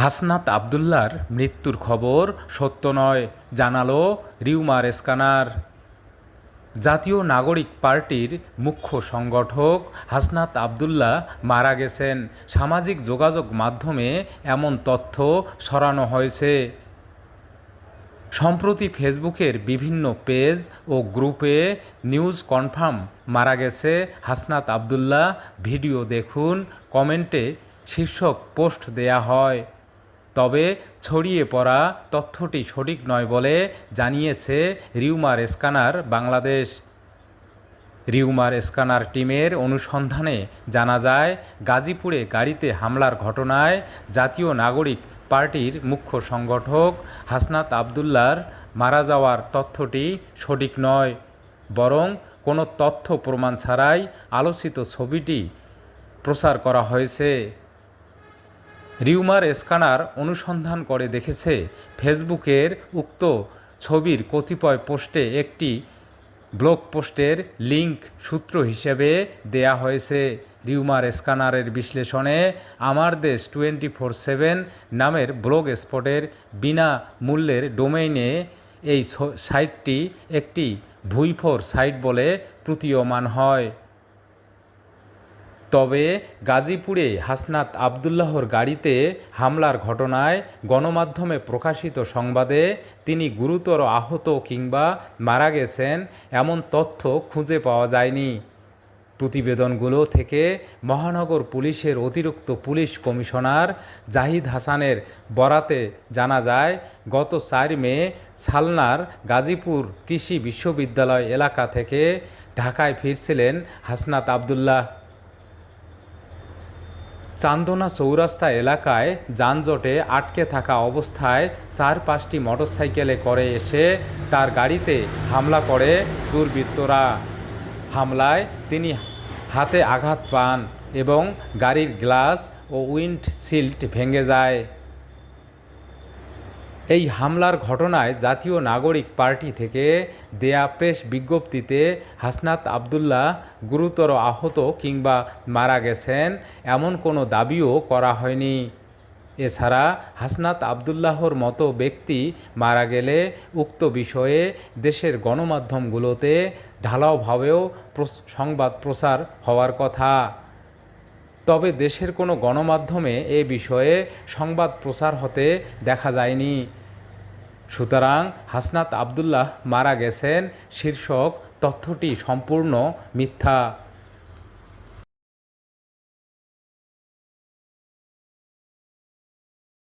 হাসনাত আবদুল্লার মৃত্যুর খবর সত্য নয়, জানালো রিউমার স্ক্যানার জাতীয় নাগরিক পার্টির মুখ্য সংগঠক হাসনাত আবদুল্লাহ মারা গেছেন। সামাজিক যোগাযোগ মাধ্যমে এমন তথ্য সরানো হয়েছে। সম্প্রতি ফেসবুকের বিভিন্ন পেজ ও গ্রুপে নিউজ কনফার্ম মারা গেছে হাসনাত আবদুল্লাহ। ভিডিও দেখুন, কমেন্টে শীর্ষক পোস্ট দেয়া হয়। তবে ছড়িয়ে পড়া তথ্যটি সঠিক নয় বলে জানিয়েছে rumour scanner Bangladesh. Rumour scanner টিমের অনুসন্ধানে জানা যায়, গাজীপুরে গাড়িতে হামলার ঘটনায় জাতীয় নাগরিক পার্টির মুখ্য সংগঠক হাসনাত আবদুল্লার মারা যাওয়ার তথ্যটি সঠিক নয়, বরং কোনো তথ্য প্রমাণ ছাড়াই আলোচিত ছবিটি প্রচার করা হয়েছে। রিউমার স্ক্যানার অনুসন্ধান করে দেখেছে, ফেসবুকের উক্ত ছবির কতিপয় পোস্টে একটি ব্লগ পোস্টের লিংক সূত্র হিসেবে দেয়া হয়েছে। রিউমার স্ক্যানারের বিশ্লেষণে Amar Desh twenty four seven নামের ব্লগ স্পটের বিনা মূল্যের ডোমেইনে এই সাইটটি একটি ভুইফোর সাইট বলে প্রতীয়মান হয়। তবে গাজীপুরে হাসনাত আবদুল্লাহর গাড়িতে হামলার ঘটনায় গণমাধ্যমে প্রকাশিত সংবাদে তিনি গুরুতর আহত কিংবা মারা গেছেন এমন তথ্য খুঁজে পাওয়া যায়নি। প্রতিবেদনগুলো থেকে মহানগর পুলিশের অতিরিক্ত পুলিশ কমিশনার জাহিদ হাসানের বরাতে জানা যায়, গত চার মে সালনার গাজীপুর কৃষি বিশ্ববিদ্যালয় এলাকা থেকে ঢাকায় ফিরছিলেন হাসনাত আবদুল্লাহ। চান্দনা চৌরাস্তা এলাকায় যানজটে আটকে থাকা অবস্থায় চার পাঁচটি মোটরসাইকেলে করে এসে তার গাড়িতে হামলা করে দুর্বৃত্তরা। হামলায় তিনি হাতে আঘাত পান এবং গাড়ির গ্লাস ও উইন্ড শিল্ড ভেঙে যায়। এই হামলার ঘটনায় জাতীয় নাগরিক পার্টি থেকে দেয়া প্রেস বিজ্ঞপ্তিতে হাসনাত আবদুল্লাহ গুরুতর আহত কিংবা মারা গেছেন এমন কোনো দাবিও করা হয়নি। এছাড়া হাসনাত আবদুল্লাহর মতো ব্যক্তি মারা গেলে উক্ত বিষয়ে দেশের গণমাধ্যমগুলোতে ঢালাওভাবেও সংবাদ প্রচার হওয়ার কথা। তবে দেশের কোনো গণমাধ্যমে এ বিষয়ে সংবাদ প্রচার হতে দেখা যায়নি। সুতরাং হাসনাত আবদুল্লাহ মারা গেছেন, শীর্ষক তথ্যটি সম্পূর্ণ মিথ্যা।